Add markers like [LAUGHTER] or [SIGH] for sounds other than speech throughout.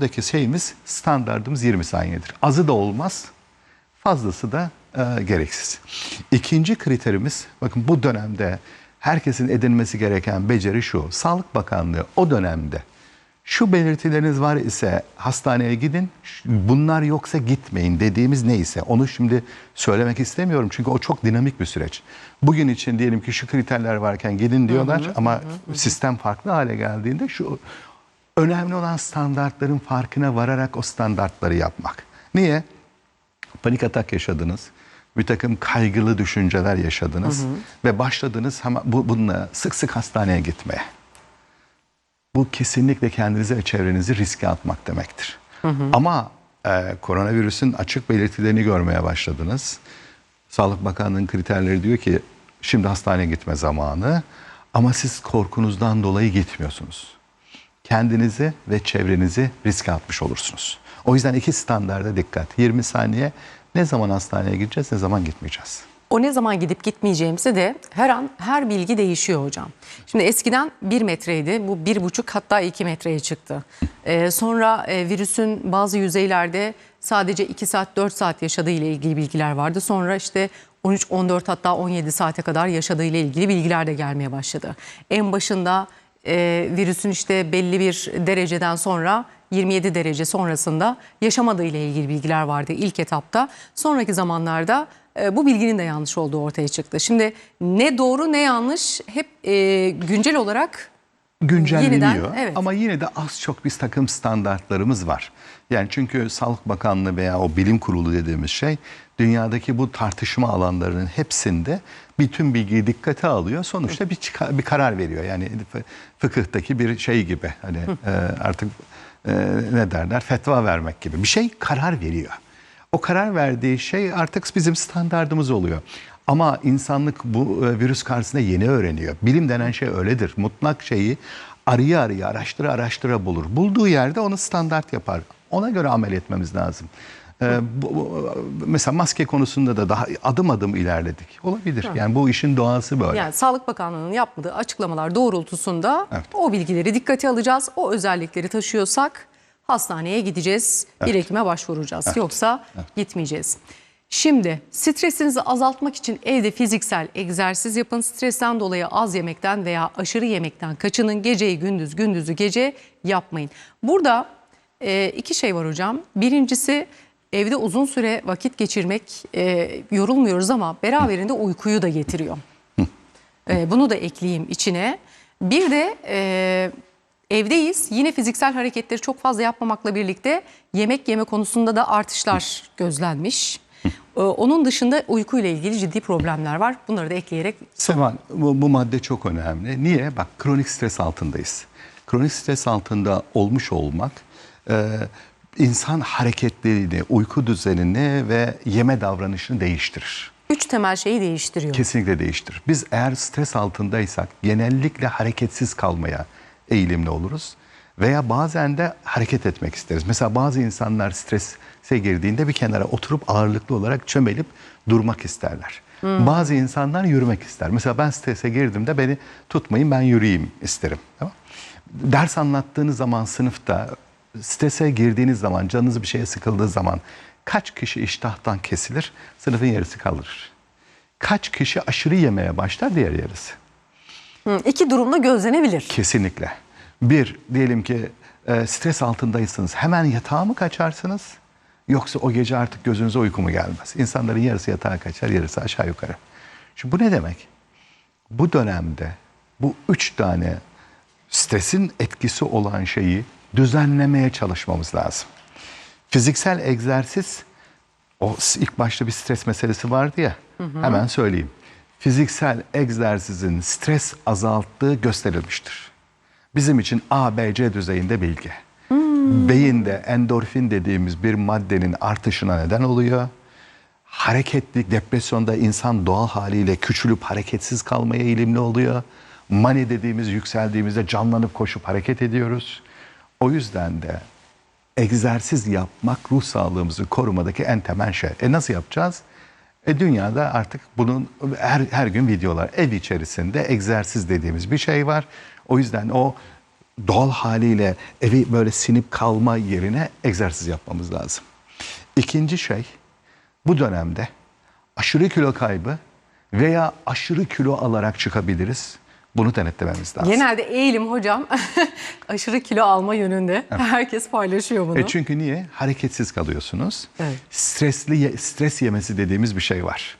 Buradaki şeyimiz standartımız 20 saniyedir. Azı da olmaz, fazlası da e, gereksiz. İkinci kriterimiz, bakın bu dönemde herkesin edinmesi gereken beceri şu. Sağlık Bakanlığı o dönemde şu belirtileriniz var ise hastaneye gidin, bunlar yoksa gitmeyin dediğimiz neyse onu şimdi söylemek istemiyorum çünkü o çok dinamik bir süreç. Bugün için diyelim ki şu kriterler varken gidin diyorlar ama sistem farklı hale geldiğinde şu önemli olan standartların farkına vararak o standartları yapmak. Niye? Panik atak yaşadınız. Bir takım kaygılı düşünceler yaşadınız ve başladınız hemen bu, bununla sık sık hastaneye gitmeye. Bu kesinlikle kendinizi ve çevrenizi riske atmak demektir. Ama e, koronavirüsün açık belirtilerini görmeye başladınız. Sağlık Bakanlığı'nın kriterleri diyor ki şimdi hastaneye gitme zamanı ama siz korkunuzdan dolayı gitmiyorsunuz. Kendinizi ve çevrenizi riske atmış olursunuz. O yüzden iki standarda dikkat. 20 saniye ne zaman hastaneye gideceğiz ne zaman gitmeyeceğiz. O ne zaman gidip gitmeyeceğimizi de her an her bilgi değişiyor hocam. Şimdi eskiden 1 metreydi bu 1,5 hatta 2 metreye çıktı. Ee, sonra e, virüsün bazı yüzeylerde sadece 2 saat 4 saat yaşadığı ile ilgili bilgiler vardı. Sonra işte 13, 14 hatta 17 saate kadar yaşadığı ile ilgili bilgiler de gelmeye başladı. En başında e, virüsün işte belli bir dereceden sonra 27 derece sonrasında yaşamadığı ile ilgili bilgiler vardı ilk etapta. Sonraki zamanlarda e, bu bilginin de yanlış olduğu ortaya çıktı. Şimdi ne doğru ne yanlış hep e, güncel olarak güncelleniyor. Yeniden, evet. Ama yine de az çok bir takım standartlarımız var. Yani çünkü Sağlık Bakanlığı veya o bilim kurulu dediğimiz şey dünyadaki bu tartışma alanlarının hepsinde bütün bilgiyi dikkate alıyor. Sonuçta bir bir karar veriyor. Yani fı- fıkıhtaki bir şey gibi hani e, artık e, ne derler fetva vermek gibi bir şey karar veriyor. O karar verdiği şey artık bizim standardımız oluyor. Ama insanlık bu e, virüs karşısında yeni öğreniyor. Bilim denen şey öyledir. Mutlak şeyi arıya arıya, araştıra araştıra bulur. Bulduğu yerde onu standart yapar. Ona göre amel etmemiz lazım. Ee, bu, bu- mesela maske konusunda da daha adım adım ilerledik. Olabilir. Yani bu işin doğası böyle. yani Sağlık Bakanlığı'nın yapmadığı açıklamalar doğrultusunda Evet. o bilgileri dikkate alacağız. O özellikleri taşıyorsak hastaneye gideceğiz, bir hekime başvuracağız. Yoksa gitmeyeceğiz. Şimdi stresinizi azaltmak için evde fiziksel egzersiz yapın. Stresten dolayı az yemekten veya aşırı yemekten kaçının. Geceyi gündüz, gündüzü gece yapmayın. Burada e, iki şey var hocam. Birincisi evde uzun süre vakit geçirmek e, yorulmuyoruz ama beraberinde uykuyu da getiriyor. E, bunu da ekleyeyim içine. Bir de e, evdeyiz. Yine fiziksel hareketleri çok fazla yapmamakla birlikte yemek yeme konusunda da artışlar gözlenmiş. E, onun dışında uykuyla ilgili ciddi problemler var. Bunları da ekleyerek Seval bu, bu madde çok önemli. Niye? Bak kronik stres altındayız. Kronik stres altında olmuş olmak e, insan hareketlerini, uyku düzenini ve yeme davranışını değiştirir. üç temel şeyi değiştiriyor. Kesinlikle değiştirir. Biz eğer stres altındaysak genellikle hareketsiz kalmaya eğilimli oluruz. Veya bazen de hareket etmek isteriz. Mesela bazı insanlar strese girdiğinde bir kenara oturup ağırlıklı olarak çömelip durmak isterler. Bazı insanlar yürümek ister. Mesela ben strese girdiğimde beni tutmayın ben yürüyeyim isterim. Tamam? Ders anlattığınız zaman sınıfta strese girdiğiniz zaman canınız bir şeye sıkıldığı zaman kaç kişi iştahtan kesilir sınıfın yarısı kalır. Kaç kişi aşırı yemeye başlar diğer yarısı. Hı, İki durumda gözlenebilir. Kesinlikle. Bir, diyelim ki e, stres altındaysınız. Hemen yatağa mı kaçarsınız? Yoksa o gece artık gözünüze uyku mu gelmez? İnsanların yarısı yatağa kaçar, yarısı aşağı yukarı. Şimdi bu ne demek? Bu dönemde bu üç tane stresin etkisi olan şeyi düzenlemeye çalışmamız lazım. Fiziksel egzersiz, o ilk başta bir stres meselesi vardı ya, hemen söyleyeyim. Fiziksel egzersizin stres azalttığı gösterilmiştir. Bizim için A, B, C düzeyinde bilgi. Beyinde endorfin dediğimiz bir maddenin artışına neden oluyor. Hareketlilik, depresyonda insan doğal haliyle küçülüp hareketsiz kalmaya eğilimli oluyor. Mani dediğimiz yükseldiğimizde canlanıp koşup hareket ediyoruz. O yüzden de egzersiz yapmak ruh sağlığımızı korumadaki en temel şey. E nasıl yapacağız? E dünyada artık bunun her, her gün videolar ev içerisinde egzersiz dediğimiz bir şey var. O yüzden o doğal haliyle evi böyle sinip kalma yerine egzersiz yapmamız lazım. İkinci şey bu dönemde aşırı kilo kaybı veya aşırı kilo alarak çıkabiliriz. Bunu denetlememiz lazım. Genelde eğilim hocam [LAUGHS] aşırı kilo alma yönünde. Herkes paylaşıyor bunu. E çünkü niye? Hareketsiz kalıyorsunuz. Evet. Stresli stres yemesi dediğimiz bir şey var.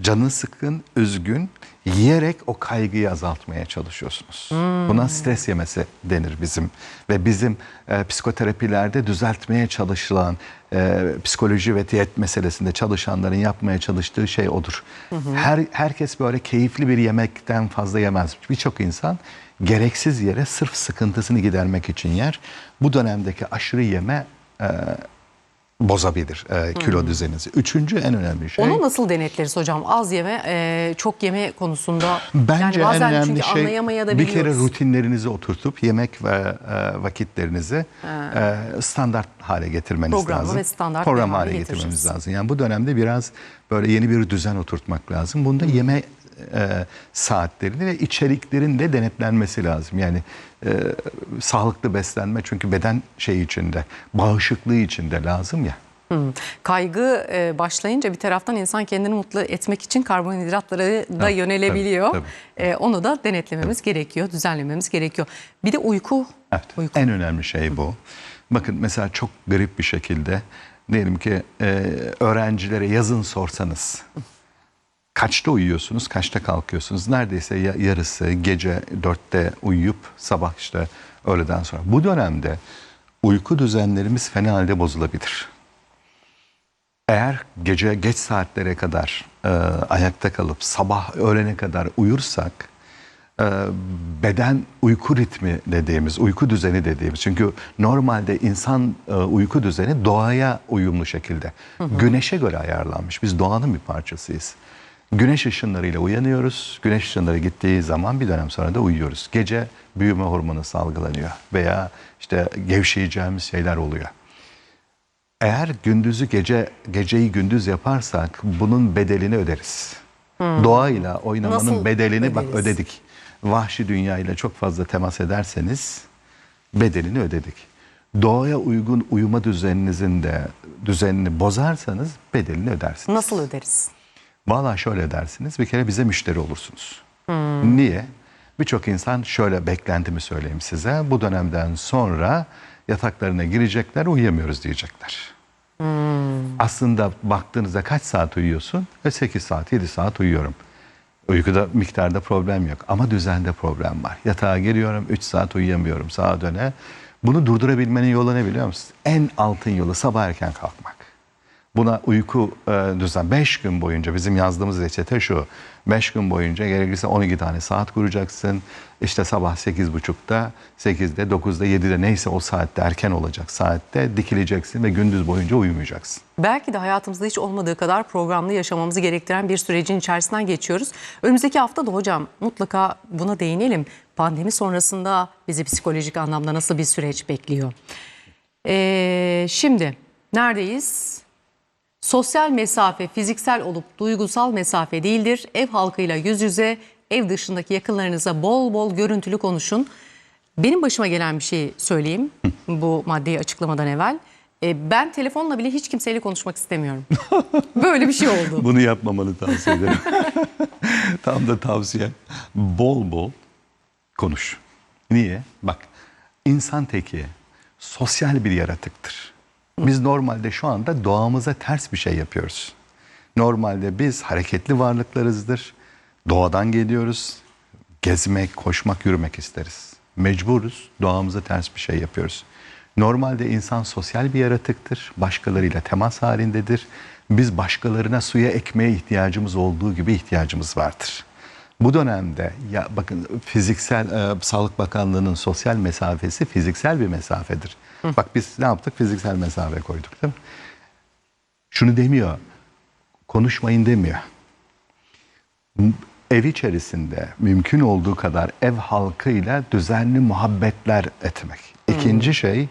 Canın sıkkın, üzgün, yiyerek o kaygıyı azaltmaya çalışıyorsunuz. Buna stres yemesi denir bizim ve bizim e, psikoterapilerde düzeltmeye çalışılan e, psikoloji ve diyet meselesinde çalışanların yapmaya çalıştığı şey odur. Her herkes böyle keyifli bir yemekten fazla yemez. Birçok insan gereksiz yere sırf sıkıntısını gidermek için yer. Bu dönemdeki aşırı yeme e, bozabilir e, kilo düzeninizi. Üçüncü en önemli şey. Onu nasıl denetleriz hocam? Az yeme, e, çok yeme konusunda. Bence yani bazen en önemli çünkü şey bir kere rutinlerinizi oturtup yemek ve e, vakitlerinizi e, standart hale getirmeniz Programlı lazım. ve standart Program bir hale getirmemiz lazım. Yani bu dönemde biraz böyle yeni bir düzen oturtmak lazım. Bunda yeme e, saatlerini ve içeriklerin de denetlenmesi lazım. Yani e, sağlıklı beslenme çünkü beden şey içinde, bağışıklığı içinde lazım ya. Kaygı e, başlayınca bir taraftan insan kendini mutlu etmek için karbonhidratlara da Tabii, yönelebiliyor. tabii, E, onu da denetlememiz gerekiyor, düzenlememiz gerekiyor. Bir de uyku. Evet. Uyku. En önemli şey bu. Bakın mesela çok garip bir şekilde diyelim ki e, öğrencilere yazın sorsanız kaçta uyuyorsunuz, kaçta kalkıyorsunuz? Neredeyse ya- yarısı gece dörtte uyuyup sabah işte öğleden sonra. Bu dönemde uyku düzenlerimiz fena halde bozulabilir. Eğer gece geç saatlere kadar e, ayakta kalıp sabah öğlene kadar uyursak e, beden uyku ritmi dediğimiz, uyku düzeni dediğimiz. Çünkü normalde insan e, uyku düzeni doğaya uyumlu şekilde. Güneşe göre ayarlanmış. Biz doğanın bir parçasıyız. Güneş ışınlarıyla uyanıyoruz. Güneş ışınları gittiği zaman bir dönem sonra da uyuyoruz. Gece büyüme hormonu salgılanıyor veya işte gevşeyeceğimiz şeyler oluyor. Eğer gündüzü gece geceyi gündüz yaparsak bunun bedelini öderiz. Doğayla oynamanın Nasıl bedelini bak öderiz? ödedik. Vahşi dünyayla çok fazla temas ederseniz bedelini ödedik. Doğaya uygun uyuma düzeninizin de düzenini bozarsanız bedelini ödersiniz. Nasıl öderiz? Vallahi şöyle dersiniz. Bir kere bize müşteri olursunuz. Niye? Birçok insan şöyle beklentimi söyleyeyim size. Bu dönemden sonra yataklarına girecekler, uyuyamıyoruz diyecekler. Aslında baktığınızda kaç saat uyuyorsun? E 8 saat, 7 saat uyuyorum. Uykuda miktarda problem yok ama düzende problem var. Yatağa giriyorum 3 saat uyuyamıyorum sağa döne. Bunu durdurabilmenin yolu ne biliyor musunuz? En altın yolu sabah erken kalkmak. Buna uyku e, düzen 5 gün boyunca bizim yazdığımız reçete şu. 5 gün boyunca gerekirse 12 tane saat kuracaksın. İşte sabah 8.30'da, 8'de, 9'da, 7'de neyse o saatte erken olacak saatte dikileceksin ve gündüz boyunca uyumayacaksın. Belki de hayatımızda hiç olmadığı kadar programlı yaşamamızı gerektiren bir sürecin içerisinden geçiyoruz. Önümüzdeki hafta da hocam mutlaka buna değinelim. Pandemi sonrasında bizi psikolojik anlamda nasıl bir süreç bekliyor? Ee, şimdi neredeyiz? Sosyal mesafe fiziksel olup duygusal mesafe değildir. Ev halkıyla yüz yüze, ev dışındaki yakınlarınıza bol bol görüntülü konuşun. Benim başıma gelen bir şey söyleyeyim bu maddeyi açıklamadan evvel. E, ben telefonla bile hiç kimseyle konuşmak istemiyorum. [LAUGHS] Böyle bir şey oldu. Bunu yapmamanı tavsiye ederim. [LAUGHS] Tam da tavsiye. Bol bol konuş. Niye? Bak insan teki sosyal bir yaratıktır. Biz normalde şu anda doğamıza ters bir şey yapıyoruz. Normalde biz hareketli varlıklarızdır. Doğadan geliyoruz. Gezmek, koşmak, yürümek isteriz. Mecburuz. Doğamıza ters bir şey yapıyoruz. Normalde insan sosyal bir yaratıktır. Başkalarıyla temas halindedir. Biz başkalarına suya ekmeye ihtiyacımız olduğu gibi ihtiyacımız vardır. Bu dönemde ya bakın fiziksel e, Sağlık Bakanlığı'nın sosyal mesafesi fiziksel bir mesafedir. Bak biz ne yaptık? Fiziksel mesafe koyduk değil mi? Şunu demiyor. Konuşmayın demiyor. Ev içerisinde mümkün olduğu kadar ev halkıyla düzenli muhabbetler etmek. İkinci şey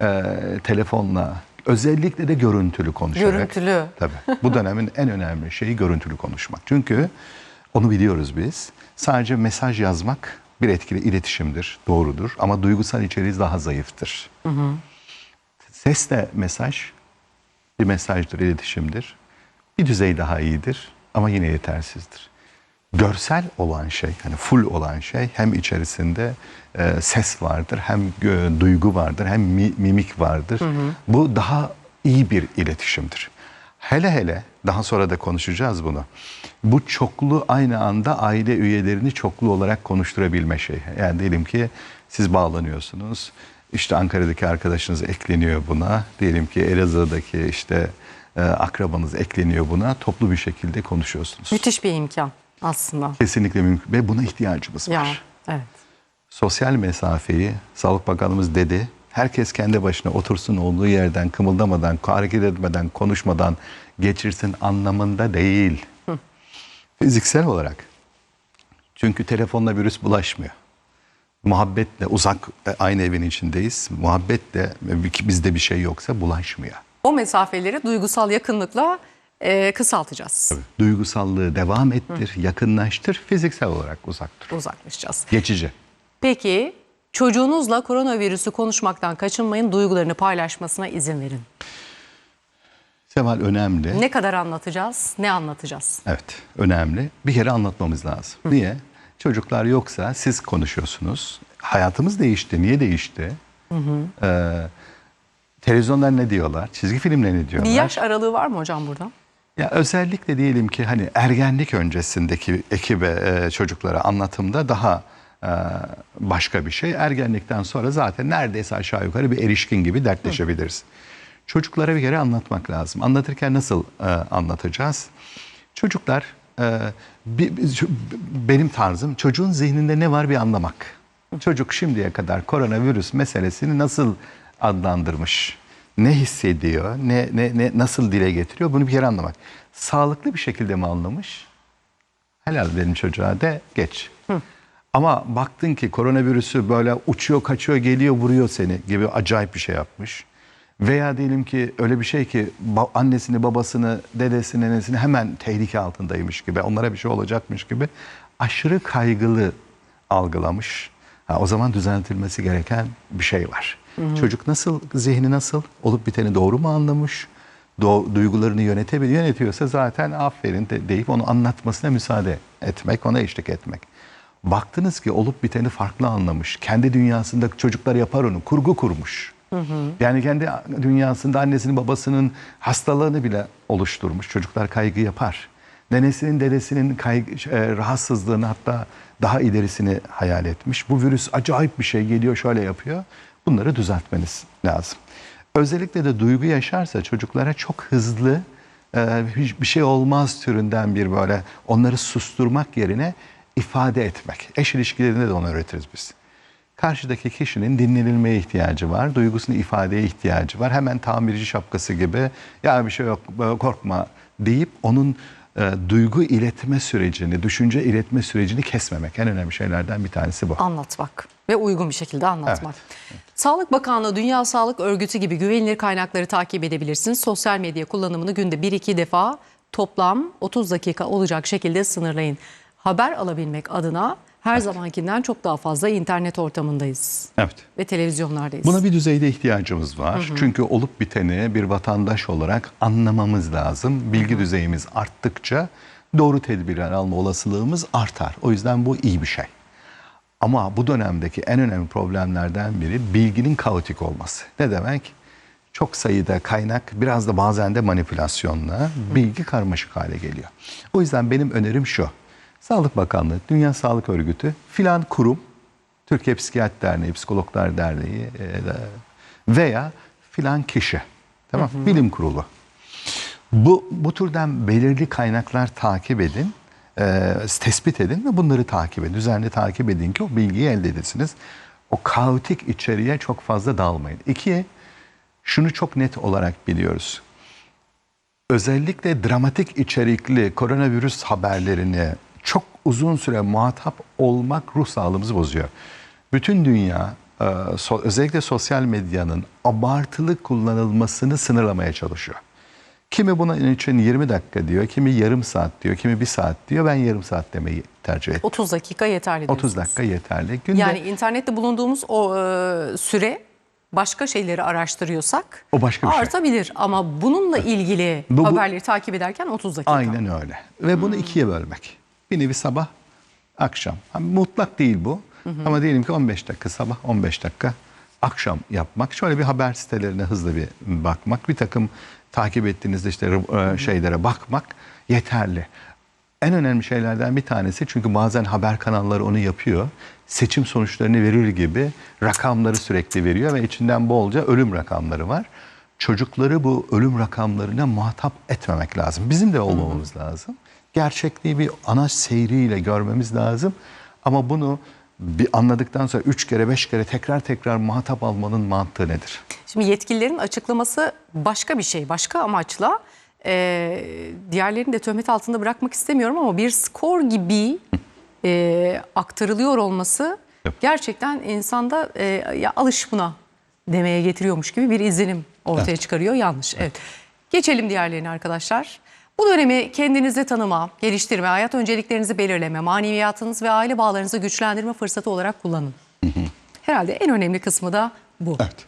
e, telefonla özellikle de görüntülü konuşarak. Görüntülü. Tabii. Bu dönemin en önemli şeyi görüntülü konuşmak. Çünkü onu biliyoruz biz. Sadece mesaj yazmak bir etkili iletişimdir, doğrudur. Ama duygusal içeriği daha zayıftır. Ses de mesaj, bir mesajdır, iletişimdir. Bir düzey daha iyidir ama yine yetersizdir. Görsel olan şey, hani full olan şey hem içerisinde e, ses vardır, hem e, duygu vardır, hem mi- mimik vardır. Bu daha iyi bir iletişimdir. Hele hele daha sonra da konuşacağız bunu. Bu çoklu aynı anda aile üyelerini çoklu olarak konuşturabilme şey. Yani diyelim ki siz bağlanıyorsunuz. İşte Ankara'daki arkadaşınız ekleniyor buna. Diyelim ki Elazığ'daki işte e, akrabanız ekleniyor buna. Toplu bir şekilde konuşuyorsunuz. Müthiş bir imkan aslında. Kesinlikle mümkün ve buna ihtiyacımız Ya var. evet. Sosyal mesafeyi Sağlık Bakanımız dedi. Herkes kendi başına otursun olduğu yerden kımıldamadan, hareket etmeden, konuşmadan geçirsin anlamında değil. Fiziksel olarak. Çünkü telefonla virüs bulaşmıyor. Muhabbetle uzak e, aynı evin içindeyiz. Muhabbetle e, bizde bir şey yoksa bulaşmıyor. O mesafeleri duygusal yakınlıkla e, kısaltacağız. Duygusallığı devam ettir, yakınlaştır, fiziksel olarak uzak dur. Uzaklaşacağız. Geçici. Peki çocuğunuzla koronavirüsü konuşmaktan kaçınmayın, duygularını paylaşmasına izin verin. Seval önemli. Ne kadar anlatacağız, ne anlatacağız? Evet, önemli. Bir kere anlatmamız lazım. Niye? Çocuklar yoksa siz konuşuyorsunuz. Hayatımız değişti. Niye değişti? Ee, televizyonlar ne diyorlar? Çizgi filmler ne diyorlar? Bir yaş aralığı var mı hocam burada? Ya özellikle diyelim ki hani ergenlik öncesindeki ekibe e, çocuklara anlatımda daha başka bir şey. Ergenlikten sonra zaten neredeyse aşağı yukarı bir erişkin gibi dertleşebiliriz. Çocuklara bir kere anlatmak lazım. Anlatırken nasıl e, anlatacağız? Çocuklar e, bir- benim tarzım çocuğun zihninde ne var bir anlamak. Çocuk şimdiye kadar koronavirüs meselesini nasıl adlandırmış? Ne hissediyor? Ne, ne, ne nasıl dile getiriyor? Bunu bir kere anlamak. Sağlıklı bir şekilde mi anlamış? Helal benim çocuğa de geç. Ama baktın ki koronavirüsü böyle uçuyor, kaçıyor, geliyor, vuruyor seni gibi acayip bir şey yapmış. Veya diyelim ki öyle bir şey ki annesini, babasını, dedesini, nenesini hemen tehlike altındaymış gibi, onlara bir şey olacakmış gibi aşırı kaygılı algılamış. Ha, o zaman düzeltilmesi gereken bir şey var. Çocuk nasıl, zihni nasıl, olup biteni doğru mu anlamış? Do- duygularını yönetebiliyor, yönetiyorsa zaten aferin de, deyip onu anlatmasına müsaade etmek, ona eşlik etmek. Baktınız ki olup biteni farklı anlamış. Kendi dünyasında çocuklar yapar onu, kurgu kurmuş. Yani kendi dünyasında annesinin babasının hastalığını bile oluşturmuş. Çocuklar kaygı yapar. Nenesinin dedesinin kaygı, e, rahatsızlığını hatta daha ilerisini hayal etmiş. Bu virüs acayip bir şey geliyor şöyle yapıyor. Bunları düzeltmeniz lazım. Özellikle de duygu yaşarsa çocuklara çok hızlı e, bir şey olmaz türünden bir böyle onları susturmak yerine ifade etmek. Eş ilişkilerinde de onu öğretiriz biz. Karşıdaki kişinin dinlenilmeye ihtiyacı var, duygusunu ifadeye ihtiyacı var. Hemen tamirci şapkası gibi ya bir şey yok korkma deyip onun e, duygu iletme sürecini, düşünce iletme sürecini kesmemek en önemli şeylerden bir tanesi bu. Anlatmak ve uygun bir şekilde anlatmak. Sağlık Bakanlığı, Dünya Sağlık Örgütü gibi güvenilir kaynakları takip edebilirsiniz. Sosyal medya kullanımını günde 1-2 defa toplam 30 dakika olacak şekilde sınırlayın. Haber alabilmek adına her zamankinden çok daha fazla internet ortamındayız Evet. ve televizyonlardayız. Buna bir düzeyde ihtiyacımız var. Çünkü olup biteni bir vatandaş olarak anlamamız lazım. Bilgi düzeyimiz arttıkça doğru tedbirler alma olasılığımız artar. O yüzden bu iyi bir şey. Ama bu dönemdeki en önemli problemlerden biri bilginin kaotik olması. Ne demek? Çok sayıda kaynak biraz da bazen de manipülasyonla bilgi karmaşık hale geliyor. O yüzden benim önerim şu. Sağlık Bakanlığı, Dünya Sağlık Örgütü filan kurum, Türkiye Psikiyatri Derneği, Psikologlar Derneği e, veya filan kişi. Tamam? Bilim kurulu. Bu, bu türden belirli kaynaklar takip edin, e, tespit edin ve bunları takip edin. Düzenli takip edin ki o bilgiyi elde edesiniz. O kaotik içeriğe çok fazla dalmayın. İki, şunu çok net olarak biliyoruz. Özellikle dramatik içerikli koronavirüs haberlerini uzun süre muhatap olmak ruh sağlığımızı bozuyor. Bütün dünya e, özellikle sosyal medyanın abartılı kullanılmasını sınırlamaya çalışıyor. Kimi bunun için 20 dakika diyor, kimi yarım saat diyor, kimi bir saat diyor. Ben yarım saat demeyi tercih ettim. 30 dakika yeterli diyorsunuz. 30 dakika yeterli. Günde Yani internette bulunduğumuz o e, süre başka şeyleri araştırıyorsak O başka bir şey. artabilir. Ama bununla ilgili Bu- bu- haberleri takip ederken 30 dakika. Aynen öyle. Ve bunu ikiye bölmek. Bir nevi sabah, akşam. Ha, mutlak değil bu. Ama diyelim ki 15 dakika sabah, 15 dakika akşam yapmak. Şöyle bir haber sitelerine hızlı bir bakmak. Bir takım takip ettiğinizde işte e, şeylere bakmak yeterli. En önemli şeylerden bir tanesi çünkü bazen haber kanalları onu yapıyor. Seçim sonuçlarını verir gibi rakamları sürekli veriyor ve içinden bolca ölüm rakamları var. Çocukları bu ölüm rakamlarına muhatap etmemek lazım. Bizim de olmamamız lazım. Gerçekliği bir ana seyriyle görmemiz lazım. Ama bunu bir anladıktan sonra üç kere beş kere tekrar tekrar muhatap almanın mantığı nedir? Şimdi yetkililerin açıklaması başka bir şey, başka amaçla. Ee, diğerlerini de töhmet altında bırakmak istemiyorum ama bir skor gibi e, aktarılıyor olması gerçekten insanda e, ya alış buna demeye getiriyormuş gibi bir izlenim ortaya Evet. çıkarıyor. Yanlış. Evet. Geçelim diğerlerine arkadaşlar. Bu dönemi kendinizi tanıma, geliştirme, hayat önceliklerinizi belirleme, maneviyatınız ve aile bağlarınızı güçlendirme fırsatı olarak kullanın. Herhalde en önemli kısmı da bu. Evet.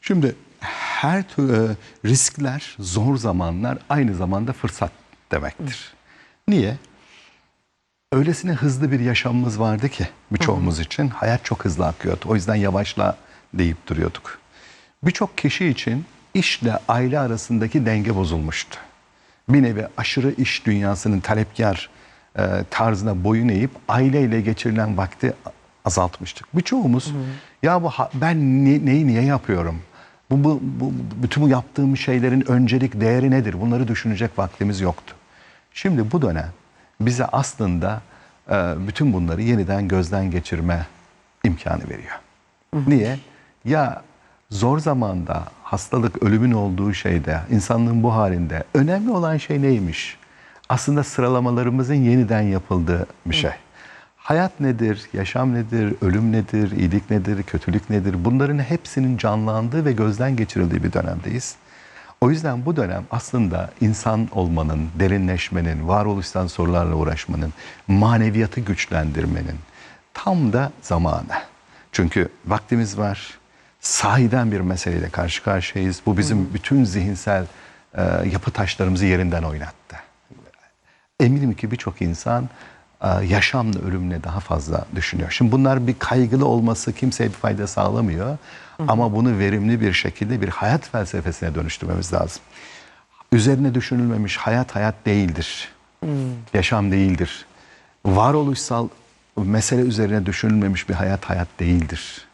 Şimdi her tür e, riskler, zor zamanlar aynı zamanda fırsat demektir. Niye? Öylesine hızlı bir yaşamımız vardı ki birçoğumuz için hayat çok hızlı akıyordu. O yüzden yavaşla deyip duruyorduk. Birçok kişi için işle aile arasındaki denge bozulmuştu. Bir nevi aşırı iş dünyasının talepkar e, tarzına boyun eğip aileyle geçirilen vakti azaltmıştık. Birçoğumuz ya bu ben ne- neyi niye yapıyorum? Bu, bu, bu bütün bu yaptığım şeylerin öncelik değeri nedir? Bunları düşünecek vaktimiz yoktu. Şimdi bu dönem bize aslında e, bütün bunları yeniden gözden geçirme imkanı veriyor. Niye? Ya zor zamanda hastalık, ölümün olduğu şeyde, insanlığın bu halinde önemli olan şey neymiş? Aslında sıralamalarımızın yeniden yapıldığı bir şey. Hayat nedir, yaşam nedir, ölüm nedir, iyilik nedir, kötülük nedir? Bunların hepsinin canlandığı ve gözden geçirildiği bir dönemdeyiz. O yüzden bu dönem aslında insan olmanın, derinleşmenin, varoluşsal sorularla uğraşmanın, maneviyatı güçlendirmenin tam da zamanı. Çünkü vaktimiz var. Sahiden bir meseleyle karşı karşıyayız. Bu bizim bütün zihinsel e, yapı taşlarımızı yerinden oynattı. Eminim ki birçok insan e, yaşamla ölümle daha fazla düşünüyor. Şimdi bunlar bir kaygılı olması kimseye bir fayda sağlamıyor. Ama bunu verimli bir şekilde bir hayat felsefesine dönüştürmemiz lazım. Üzerine düşünülmemiş hayat hayat değildir. Yaşam değildir. Varoluşsal mesele üzerine düşünülmemiş bir hayat hayat değildir.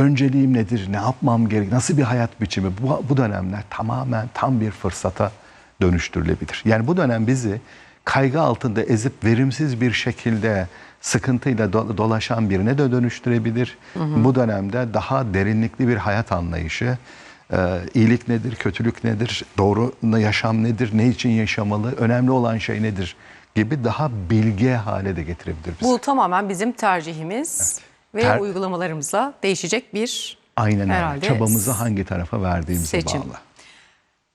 Önceliğim nedir? Ne yapmam gerek? Nasıl bir hayat biçimi? Bu, bu dönemler tamamen tam bir fırsata dönüştürülebilir. Yani bu dönem bizi kaygı altında ezip verimsiz bir şekilde sıkıntıyla do- dolaşan birine de dönüştürebilir. Bu dönemde daha derinlikli bir hayat anlayışı, e, iyilik nedir, kötülük nedir, doğru yaşam nedir, ne için yaşamalı, önemli olan şey nedir gibi daha bilge hale de getirebilir bizi. Bu tamamen bizim tercihimiz ve Ter- uygulamalarımızla değişecek bir Aynen herhalde Çabamızı hangi tarafa verdiğimize seçim. bağlı.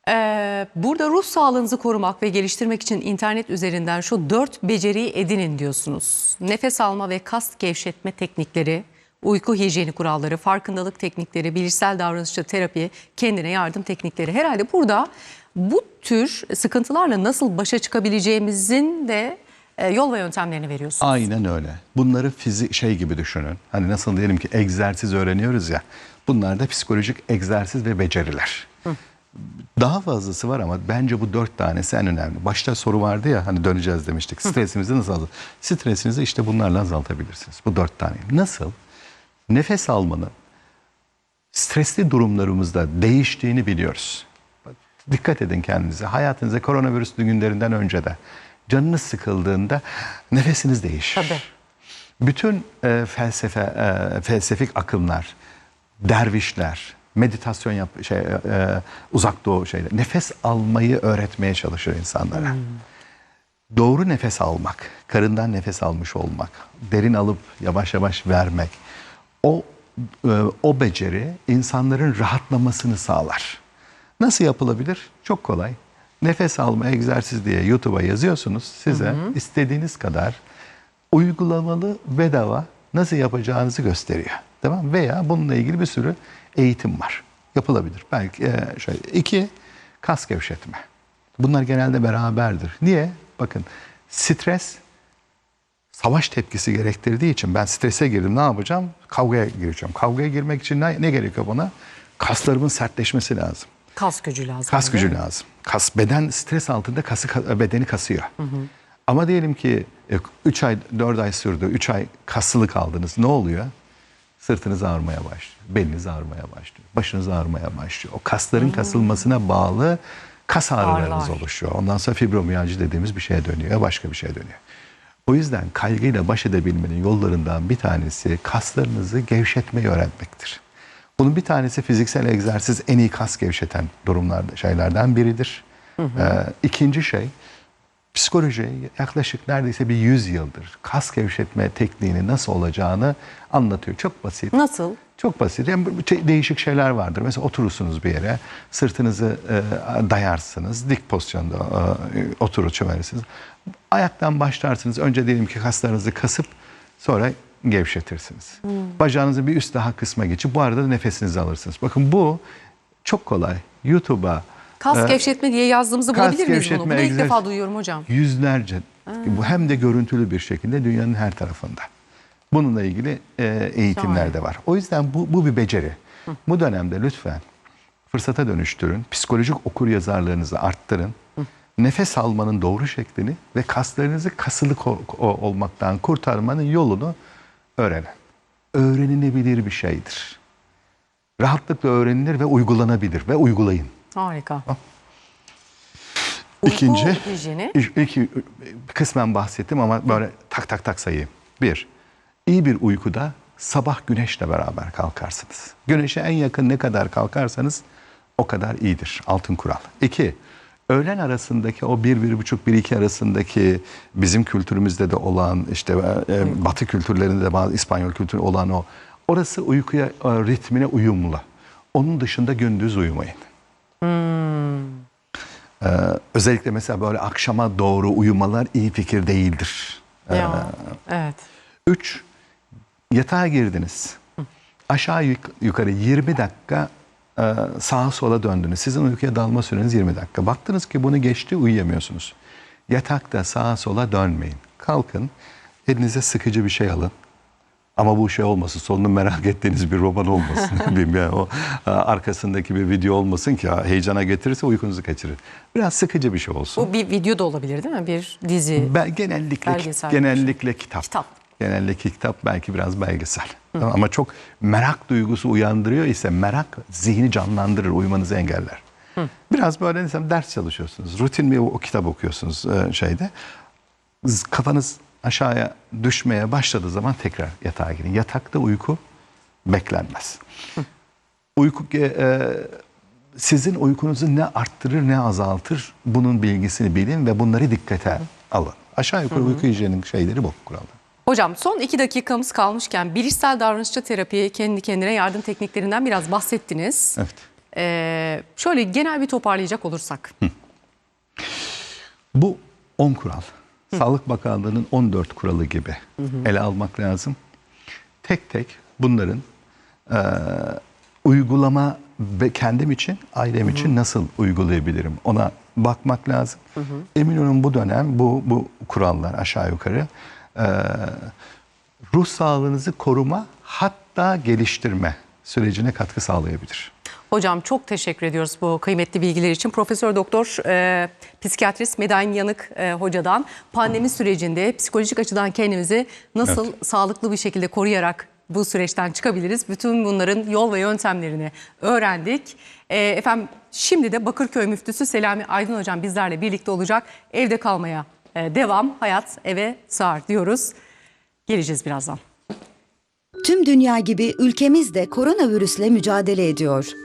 Ee, burada ruh sağlığınızı korumak ve geliştirmek için internet üzerinden şu dört beceriyi edinin diyorsunuz. Nefes alma ve kas gevşetme teknikleri, uyku hijyeni kuralları, farkındalık teknikleri, bilişsel davranışçı terapi, kendine yardım teknikleri. Herhalde burada bu tür sıkıntılarla nasıl başa çıkabileceğimizin de e, yol ve yöntemlerini veriyorsunuz. Aynen öyle. Bunları fizik şey gibi düşünün. Hani nasıl diyelim ki egzersiz öğreniyoruz ya. Bunlar da psikolojik egzersiz ve beceriler. Daha fazlası var ama bence bu dört tanesi en önemli. Başta soru vardı ya hani döneceğiz demiştik. Stresimizi nasıl azalt? Stresinizi işte bunlarla azaltabilirsiniz. Bu dört tane. Nasıl? Nefes almanın stresli durumlarımızda değiştiğini biliyoruz. Dikkat edin kendinize. Hayatınızda koronavirüs günlerinden önce de canınız sıkıldığında nefesiniz değişir. Tabii. Bütün e, felsefe, e, felsefik akımlar, dervişler, meditasyon yap, şey, e, uzak doğu şeyler, nefes almayı öğretmeye çalışır insanlara. Doğru nefes almak, karından nefes almış olmak, derin alıp yavaş yavaş vermek, o e, o beceri insanların rahatlamasını sağlar. Nasıl yapılabilir? Çok kolay. Nefes alma egzersiz diye YouTube'a yazıyorsunuz. Size istediğiniz kadar uygulamalı bedava nasıl yapacağınızı gösteriyor. Tamam? Veya bununla ilgili bir sürü eğitim var. Yapılabilir. Belki e, şöyle iki kas gevşetme. Bunlar genelde beraberdir. Niye? Bakın stres savaş tepkisi gerektirdiği için ben strese girdim ne yapacağım? Kavgaya gireceğim. Kavgaya girmek için ne, ne gerekiyor bana? Kaslarımın sertleşmesi lazım. Kas gücü lazım. Kas gücü lazım. Kas beden stres altında kası ka- bedeni kasıyor. Ama diyelim ki 3 ay 4 ay sürdü. 3 ay kaslı kaldınız. Ne oluyor? Sırtınız ağrımaya başlıyor. Beliniz ağrımaya başlıyor. Başınız ağrımaya başlıyor. O kasların kasılmasına bağlı kas ağrılarınız Ağrılar. oluşuyor. Ondan sonra fibromiyalji dediğimiz bir şeye dönüyor. Başka bir şeye dönüyor. O yüzden kaygıyla baş edebilmenin yollarından bir tanesi kaslarınızı gevşetmeyi öğrenmektir. Bunun bir tanesi fiziksel egzersiz en iyi kas gevşeten durumlarda şeylerden biridir. Ee, ikinci şey psikoloji yaklaşık neredeyse bir 100 yıldır kas gevşetme tekniğini nasıl olacağını anlatıyor. Çok basit. Nasıl? Çok basit. Yani şey- değişik şeyler vardır. Mesela oturursunuz bir yere, sırtınızı e, dayarsınız, dik pozisyonda e, oturup çömelirsiniz. Ayaktan başlarsınız. Önce diyelim ki kaslarınızı kasıp sonra gevşetirsiniz. Bacağınızı bir üst daha kısma geçip bu arada da nefesinizi alırsınız. Bakın bu çok kolay. YouTube'a Kas e, gevşetme diye yazdığımızda kas bulabilir miyiz bunu? gevşetme Bunu ilk defa duyuyorum hocam. yüzlerce bu hem de görüntülü bir şekilde dünyanın her tarafında. Bununla ilgili e, eğitimler Şahane. de var. O yüzden bu, bu bir beceri. Bu dönemde lütfen fırsata dönüştürün. Psikolojik okur yazarlığınızı arttırın. Nefes almanın doğru şeklini ve kaslarınızı kasılı olmaktan kurtarmanın yolunu öğrenin. Öğrenilebilir bir şeydir. Rahatlıkla öğrenilir ve uygulanabilir ve uygulayın. Harika. İkinci, Uyku hijyeni. İlk- kısmen bahsettim ama böyle tak tak tak sayayım. Bir, iyi bir uykuda sabah güneşle beraber kalkarsınız. Güneşe en yakın ne kadar kalkarsanız o kadar iyidir. Altın kural. İki, öğlen arasındaki o bir, bir buçuk, bir iki arasındaki bizim kültürümüzde de olan işte e, batı kültürlerinde de bazı İspanyol kültürü olan o. Orası uykuya, e, ritmine uyumlu. Onun dışında gündüz uyumayın. Ee, özellikle mesela böyle akşama doğru uyumalar iyi fikir değildir. Ya, evet. Üç, yatağa girdiniz. Aşağı yuk- yukarı 20 dakika e, sağa sola döndünüz. Sizin uykuya dalma süreniz 20 dakika. Baktınız ki bunu geçti uyuyamıyorsunuz. Yatakta sağa sola dönmeyin. Kalkın, elinize sıkıcı bir şey alın. Ama bu şey olmasın, sonunu merak [LAUGHS] ettiğiniz bir roman olmasın. [LAUGHS] Bilmiyorum, o e, arkasındaki bir video olmasın ki heyecana getirirse uykunuzu kaçırır. Biraz sıkıcı bir şey olsun. Bu bir video da olabilir değil mi? Bir dizi. Ben genellikle Belgesel bir genellikle kitap. Kitap. Genellikle kitap belki biraz belgesel. Tamam, Ama çok merak duygusu uyandırıyor ise merak zihni canlandırır, uyumanızı engeller. Biraz böyle mesela ders çalışıyorsunuz. Rutin bir o, o kitap okuyorsunuz e, şeyde. Kafanız aşağıya düşmeye başladığı zaman tekrar yatağa girin. Yatakta uyku beklenmez. Uyku e, e, sizin uykunuzu ne arttırır ne azaltır bunun bilgisini bilin ve bunları dikkate alın. Aşağı yukarı uyku hijyeninin şeyleri bu kurallar. Hocam son iki dakikamız kalmışken bilişsel davranışçı terapi kendi kendine yardım tekniklerinden biraz bahsettiniz. Evet. Ee, şöyle genel bir toparlayacak olursak. Bu 10 kural. Sağlık Bakanlığı'nın 14 kuralı gibi ele almak lazım. Tek tek bunların e, uygulama ve kendim için, ailem için nasıl uygulayabilirim ona bakmak lazım. Emin olun bu dönem bu bu kurallar aşağı yukarı ruh sağlığınızı koruma hatta geliştirme sürecine katkı sağlayabilir. Hocam çok teşekkür ediyoruz bu kıymetli bilgiler için. Profesör Doktor e, psikiyatrist Medain Yanık e, hocadan pandemi sürecinde psikolojik açıdan kendimizi nasıl sağlıklı bir şekilde koruyarak bu süreçten çıkabiliriz? Bütün bunların yol ve yöntemlerini öğrendik. E, efendim şimdi de Bakırköy Müftüsü Selami Aydın hocam bizlerle birlikte olacak. Evde kalmaya devam, hayat eve sığar diyoruz. Geleceğiz birazdan. Tüm dünya gibi ülkemiz de koronavirüsle mücadele ediyor.